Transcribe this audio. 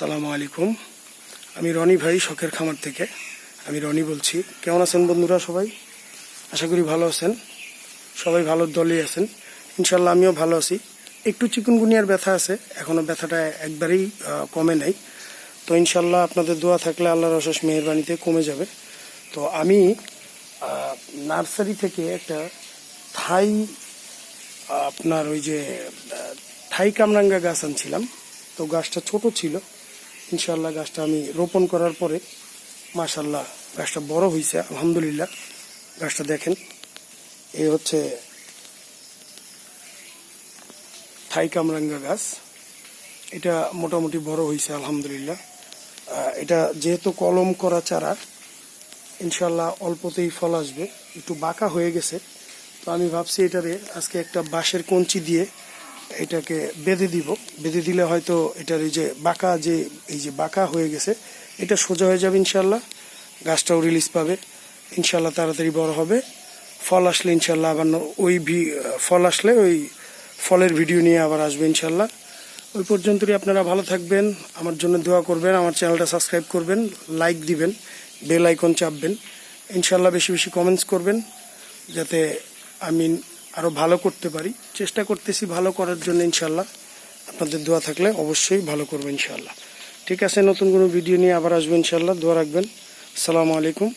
সালামু আলাইকুম। আমি রনি ভাই, শখের খামার থেকে। আমি রনি বলছি। কেমন আছেন বন্ধুরা সবাই? আশা করি ভালো আছেন। সবাই ভালো দলেই আছেন। ইনশাল্লাহ আমিও ভালো আছি। একটু চিকুনগুনিয়ার ব্যথা আছে। এখনও ব্যথাটা একবারেই কমে নাই। তো ইনশাল্লাহ আপনাদের দোয়া থাকলে আল্লাহর অশেষ মেহরবানিতে কমে যাবে। তো আমি নার্সারি থেকে একটা থাই, আপনার ওই যে থাই কামরাঙ্গা গাছ আনছিলাম। তো গাছটা ছোট ছিল। ইনশাল্লাহ গাছটা আমি রোপণ করার পরে মাশাল্লাহ গাছটা বড় হয়েছে আলহামদুলিল্লাহ। গাছটা দেখেন এই হচ্ছে থাই কামরাঙ্গা গাছ। এটা মোটামুটি বড় হয়েছে আলহামদুলিল্লাহ। এটা যেহেতু কলম করা চারা ইনশাল্লাহ অল্পতেই ফল আসবে, একটু বাঁকা হয়ে গেছে। তো আমি ভাবছি এটারে আজকে একটা বাঁশের কঞ্চি দিয়ে এটাকে বেঁধে দিব। বেঁধে দিলে হয়তো এটার এই যে বাঁকা যে, এই যে বাঁকা হয়ে গেছে, এটা সোজা হয়ে যাবে ইনশাল্লাহ গাছটাও রিলিজ পাবে। ইনশাল্লাহ তাড়াতাড়ি বড় হবে। ফল আসলে ইনশাল্লাহ আবার ওই ফল আসলে ওই ফলের ভিডিও নিয়ে আবার আসবে ইনশাল্লাহ ওই পর্যন্তই আপনারা ভালো থাকবেন, আমার জন্য দোয়া করবেন, আমার চ্যানেলটা সাবস্ক্রাইব করবেন লাইক দিবেন বেল আইকন চাপবেন। ইনশাল্লাহ বেশি বেশি কমেন্টস করবেন, যাতে আমি আরও ভালো করতে পারি। চেষ্টা করতেছি ভালো করার জন্য ইনশাল্লাহ আপনাদের দোয়া থাকলে অবশ্যই ভালো করবেন ইনশাল্লাহ ঠিক আছে, নতুন কোনো ভিডিও নিয়ে আবার আসবেন ইনশাল্লাহ দোয়া রাখবেন। আসসালামু আলাইকুম।